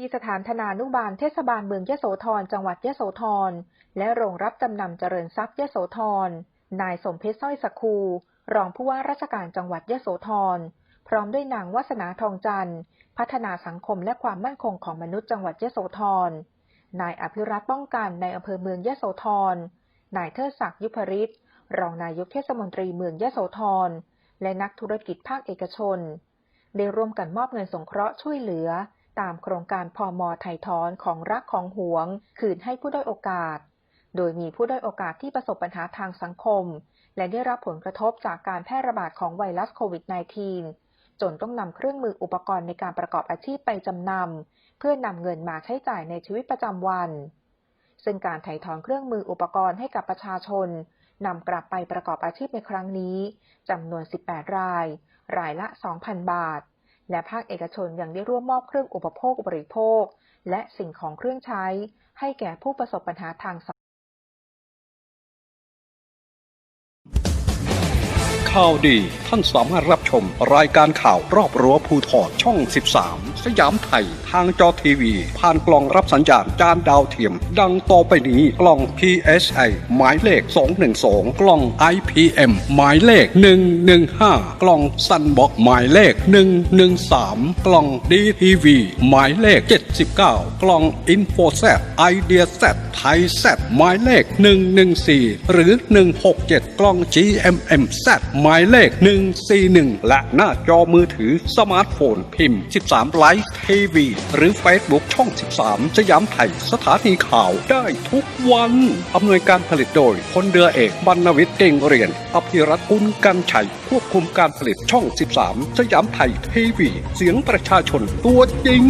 ที่สถานธนานุบาลเทศบาลเมืองยโสธรจังหวัดยโสธร และโรงรับจำนำเจริญทรัพย์ยโสธร นายสมเพชรสร้อยสกคู รองผู้ว่าราชการจังหวัดยโสธร พร้อมด้วยนางวัสนาทองจันทร์ พัฒนาสังคมและความมั่นคงของมนุษย์จังหวัดยโสธร นายอภิรัตป้องกันในอำเภอเมืองยโสธร นายเทิดศักดิ์ยุพริศรองนายกเทศมนตรีเมืองยโสธร และนักธุรกิจภาคเอกชน ได้ร่วมกันมอบเงินสงเคราะห์ช่วยเหลือ ตามโครงการพอมไทยทอนของรักของหวง คืนให้ผู้ด้อยโอกาส โดยมีผู้ด้อยโอกาสที่ประสบปัญหาทางสังคม และได้รับผลกระทบจากการแพร่ระบาดของไวรัสโควิด -19 จนต้องนำเครื่องมืออุปกรณ์ในการประกอบอาชีพไปจำนำเพื่อนำเงินมาใช้จ่ายในชีวิตประจำวัน ซึ่งการถ่ายถอนเครื่องมืออุปกรณ์ให้กับประชาชนนำกลับไปประกอบอาชีพในครั้งนี้จำนวน 18 ราย รายละ 2,000 บาท และภาคเอกชนยังได้ร่วมมอบเครื่องอุปโภคบริโภค และสิ่งของเครื่องใช้ ให้แก่ผู้ประสบปัญหาทางสัง ข่าวดี ท่านสามารถรับชม รายการข่าวรอบรั้วภูทรช่อง 13 สยามไทย ทางจอทีวี ผ่านกล่องรับสัญญาณจานดาวเทียม ดังต่อไปนี้กล่อง PSI หมายเลข 212 กล่อง IPM หมายเลข 115 กล่องซันบ็อกหมายเลข 113 กล่อง DTV หมายเลข 79 กล่อง i n f o s e t Idea Z ไทย Z หมายเลข 114 หรือ 167 กล่อง GMM Z หมายเลข 141 และหน้าจอมือถือสมาร์ทโฟนพิมพ์ 13 ไลฟ์ทีวีหรือ Facebook ช่อง 13 สยามไทย สถานีข่าวได้ทุกวัน อำนวยการผลิตโดยพลเรือเอกบรรณวิทย์เก่งเรียน อภิรัตน์กุลกันชัย ควบคุมการผลิตช่อง 13 สยามไทยทีวี เสียงประชาชนตัวจริง